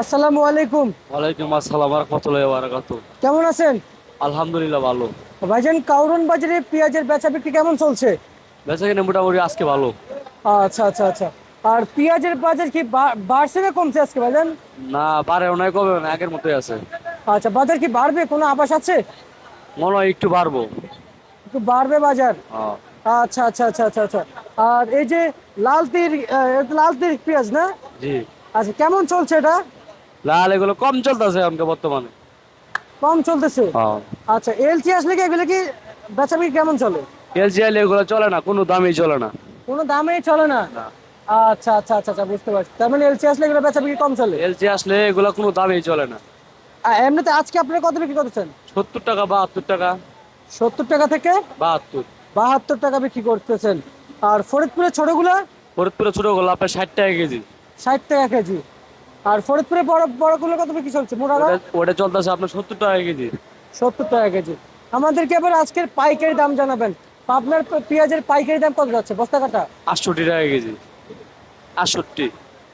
আসসালামু আলাইকুম। ওয়ালাইকুম আসসালাম রহমতুল্লাহ বারাকাত কেমন আছেন? আলহামদুলিল্লাহ ভালো। ভাইজান কাউরন বাজারে পেঁয়াজের বেচা বিক্রি কেমন চলছে? বেচা কিনে মোটামুটি আজকে ভালো। আচ্ছা আচ্ছা আচ্ছা। আর পেঁয়াজের বাজার কি বাড়ছে না কমছে আজকে ভাইজান? না পারে নয় কবে না আগের মতোই আছে। আচ্ছা বাজার কি বাড়বে? কোনো আবাস আছে? মনে হয় একটু বাড়বো। একটু বাড়বে বাজার? হ্যাঁ। আচ্ছা আচ্ছা আচ্ছা আচ্ছা আচ্ছা। আর এই যে লাল তীর লাল তীর পেঁয়াজ না? জি। আচ্ছা কেমন চলছে এটা? লাল এগুলো কম চলতেছে আমাকে বর্তমানে। কম চলতেছে? হ্যাঁ। আচ্ছা এলচি আসলে কি এগুলো কি বেচা বিক্রি কেমন চলে? এলজিআইল এগুলো চলে না কোনো দামই চলে না। কোনো দামেই চলে না? আচ্ছা আচ্ছা আচ্ছা আচ্ছা বুঝতে পারছি। তার মানে এলচি আসলে এগুলো বেচা বিক্রি কম চলে? এলজি আসলে এগুলো কোনো দামই চলে না। এমনিতে আজকে আপনারা কত বিক্রি করতেছেন সত্তর টাকা বাহাত্তর টাকা। সত্তর টাকা থেকে? বাহাত্তর। বাহাত্তর টাকা বিক্রি করতেছেন। আর ফরিদপুরের ছোটগুলা? ফরিদপুরের ছোটগুলো আপনার ষাট টাকা কেজি। ষাট টাকা কেজি। আর ফরিদপুরে বড় বড়গুলো কত বিক্রি চলছে মোটারা ওটা- চলতেছে আপনার সত্তর টাকা কেজি। সত্তর টাকা কেজি। আমাদেরকে এবার আজকের পাইকারি দাম জানাবেন। আপনার পেঁয়াজের পাইকারি দাম কত যাচ্ছে? বস্তা কাটা? আটষট্টি টাকা কেজি। আটষট্টি।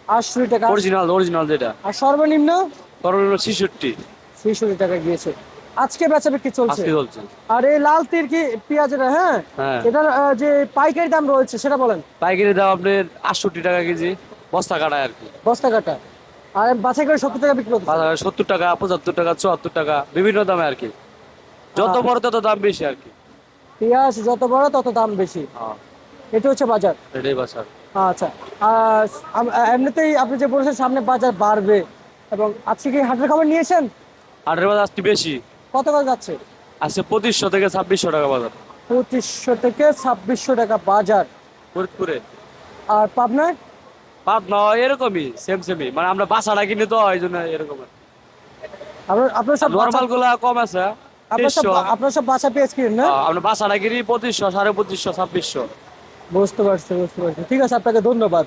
আটষট্টি টাকা। অরিজিনাল অরিজিনাল যেটা। আর সর্বনিম্ন? সর্বনিম্ন ছেষট্টি। ছেষট্টি টাকা গিয়েছে। আজকে বেচা বিক্রি চলছে। আজকে চলছে। আর এই লাল তীর কি পেঁয়াজের হ্যাঁ? হ্যাঁ। এটার যে পাইকারি দাম রয়েছে সেটা বলেন। পাইকারি দাম আপনার আটষট্টি টাকা কেজি। বস্তা কাটায় আর কি। বস্তা কাটা। আর বাছাই করে সত্তর টাকা বিক্রি করতে সত্তর টাকা পঁচাত্তর টাকা চুয়াত্তর টাকা বিভিন্ন দামে আর কি। যত বড় তত দাম বেশি আর কি। পেঁয়াজ যত বড় তত দাম বেশি। হ্যাঁ। এটা হচ্ছে বাজার? এটাই বাসার আচ্ছা। আর এমনিতেই আপনি যে বলেছেন সামনে বাজার বাড়বে এবং আজকে কি হাটের খবর নিয়েছেন? হাটের বাজার আজকে বেশি। কত করে যাচ্ছে? আজকে পঁচিশশো থেকে ছাব্বিশশো টাকা বাজার। পঁচিশশো থেকে ছাব্বিশশো টাকা বাজার। ফরিদপুরে। আর পাবনায়? পাপ নয় এরকমই সেম সেমই মানে আমরা বাসাটা কিনি তো এই জন্য এরকম। আপনার আপনার সব নর্মালগুলা কম আছে আপনার সব বাসা পেঁয়াজ কিনেন না? আমরা বাসাটা কিনি পঁচিশশো সাড়ে পঁচিশশো ছাব্বিশশো। বুঝতে পারছি বুঝতে পারছি। ঠিক আছে আপনাকে ধন্যবাদ।